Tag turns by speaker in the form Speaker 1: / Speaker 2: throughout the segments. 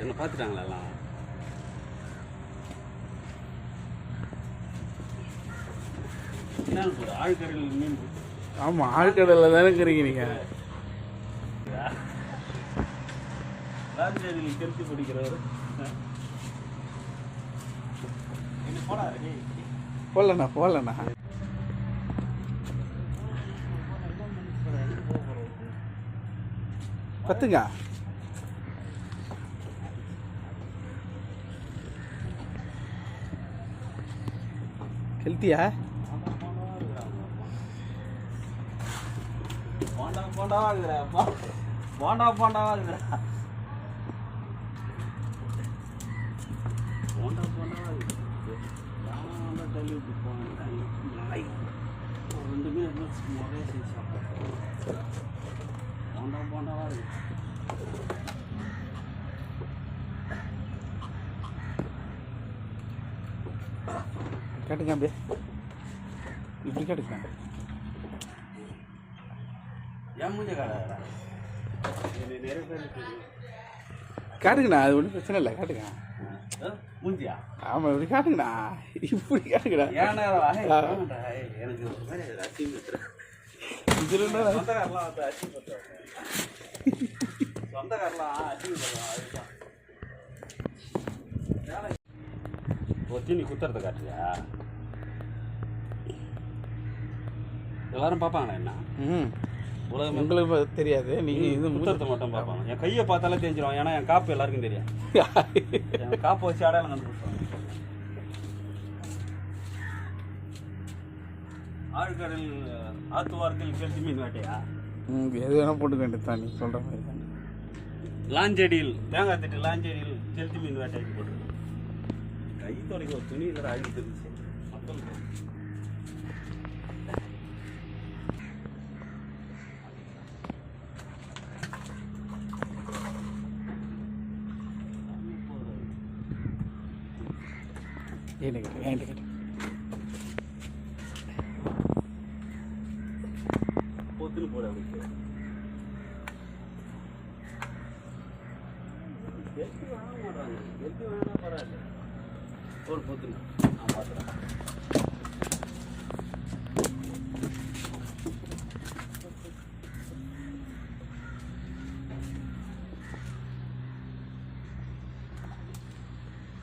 Speaker 1: என்ன பார்த்துட்டாங்களா எல்லாம்? ஆழ்கரையில் மீன்.
Speaker 2: ஆமாம் ஆழ்கடலில் தானே இருக்கிறீங்க நீங்கள்
Speaker 1: ராஜேரியில் கெடுத்து பிடிக்கிறவர்.
Speaker 2: போகலண்ணா போகலண்ணா பத்துங்க. ஹெல்த்தியா?
Speaker 1: போண்டா போண்டாவா இருக்குடா போ- போண்டா போண்டாவா இருக்குடா போண்டா போண்டாவா இருக்குது யானை தள்ளி விட்டு போனேன் நாய். ஒரு ரெண்டு மீன் எடுத்து செஞ்சு சாப்பிட்டேன் போண்டா போண்டாவா இருக்கு
Speaker 2: காட்டுங்க அப்படியே. இப்படி காட்டுங்க காட்டுங்கண்ணா அது ஒன்றும் பிரச்சனை இல்லை காட்டுங்க
Speaker 1: மூஞ்சியா?
Speaker 2: ஆமாம் இப்படி காட்டுங்கண்ணா இப்படி காட்டுங்கண்ணா.
Speaker 1: எனக்கு ஒரு மாதிரி அசிங்கம் எல்லாரும் பார்ப்பாங்களா என்ன?
Speaker 2: ம்
Speaker 1: உலகமே
Speaker 2: உங்களுக்கு தெரியாது. நீங்கள் இது
Speaker 1: குத்துறத மட்டும் பார்ப்பாங்க. என் கையை பார்த்தாலே தெரிஞ்சிடும் ஏன்னா என் காப்பு எல்லாருக்கும் தெரியும். என் காப்பை வச்சு அடையாளம் கண்டுபிடிப்பாங்க. ஆழ்கடல் ஆத்து வாரத்தில் கெளுத்தி மீன் வேட்டையா?
Speaker 2: ம் எது வேணால் போட்டுக்க வேண்டியது நீ சொல்கிற மாதிரி தான்.
Speaker 1: லாஞ்செடியில் தேங்காய் தட்டு லாஞ்செடியில் கெளுத்தி மீன் வேட்டைக்கு போட்டுருக்கு. கை துடைக்க ஒரு துணி இல்லை அழுகி தெரிஞ்சு
Speaker 2: ஏன்னு கேட்டு ஏன்ட்டு கேட்டு
Speaker 1: பொத்துன்னு போட ஒரு பொத்துன்னு நான் பார்த்துறேன்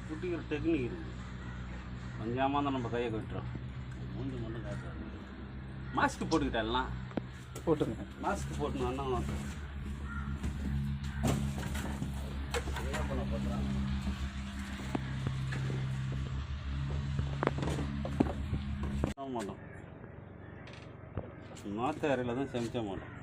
Speaker 1: குட்டிக்கிற டெக்னிக் இருக்குது கொஞ்சமாக தான் நம்ம கையை கட்டுறோம். மூஞ்சி மட்டும் காட்டுறாங்க மாஸ்க் போட்டுக்கிட்டலாம்
Speaker 2: போட்டுங்க
Speaker 1: மாஸ்க் போட்டு அண்ணன் என்ன பண்ண போகிறாங்க மாட்டோம் நாற்று அறையில் தான் சமைச்ச மாட்டோம்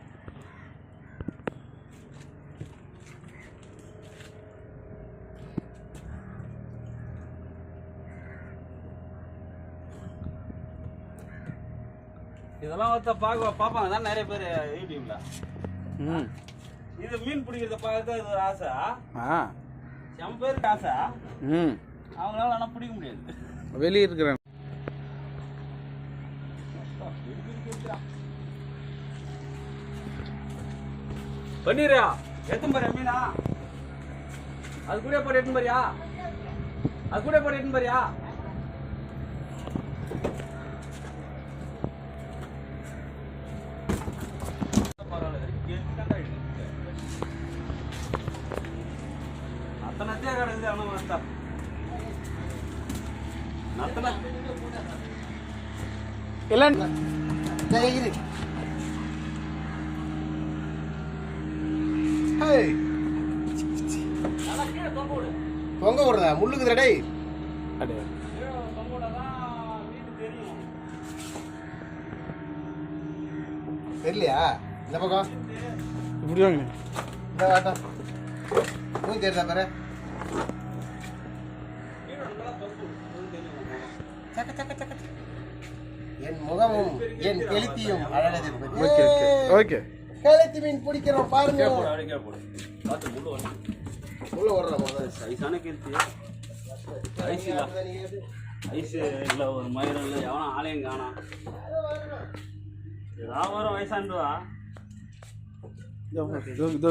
Speaker 1: இதெல்லாம் ஒருத்த பார்க்க பார்ப்பாங்க. தான் நிறைய பேர் யூடியூப்ல
Speaker 2: ம்.
Speaker 1: இது மீன் பிடிக்கிறத பார்க்கறது இது ஆசை.
Speaker 2: ஆ.
Speaker 1: என் பேருக்கு ஆசை.
Speaker 2: ம்.
Speaker 1: அவங்களால ஆனால் பிடிக்க முடியாது.
Speaker 2: வெளியே இருக்கிறேன்
Speaker 1: பண்ணிடுறியா? எத்தனை பாரு மீனா. அது கூட போட்டு எத்தனை பாரியா. அது கூட போட்டு எத்தனை பாரியா. கீழே தொங்க விடாதான் வீட்டு தெரியும்
Speaker 3: தெரியலையா இந்த பக்கம்
Speaker 2: இப்படி வாங்க
Speaker 3: இந்த வாட்டம் தெரியுதா பாரு என் முகமும் என் கெளுத்தியும் அழகது.
Speaker 2: Okay okay. ஓகே.
Speaker 3: கெளுத்தி மீன் பிடிக்கிறோம் பாருங்க. உள்ள விடுறா முதல்ல.
Speaker 1: சைஸான கீர்த்தி ஐஸ் இல்லை. ஐஸ் இல்லை ஒரு மயிரம் இல்லை. எவனும் ஆலயம் காணாம் ஏதாவது வரும் வயசாண்டுவா
Speaker 2: இதோ.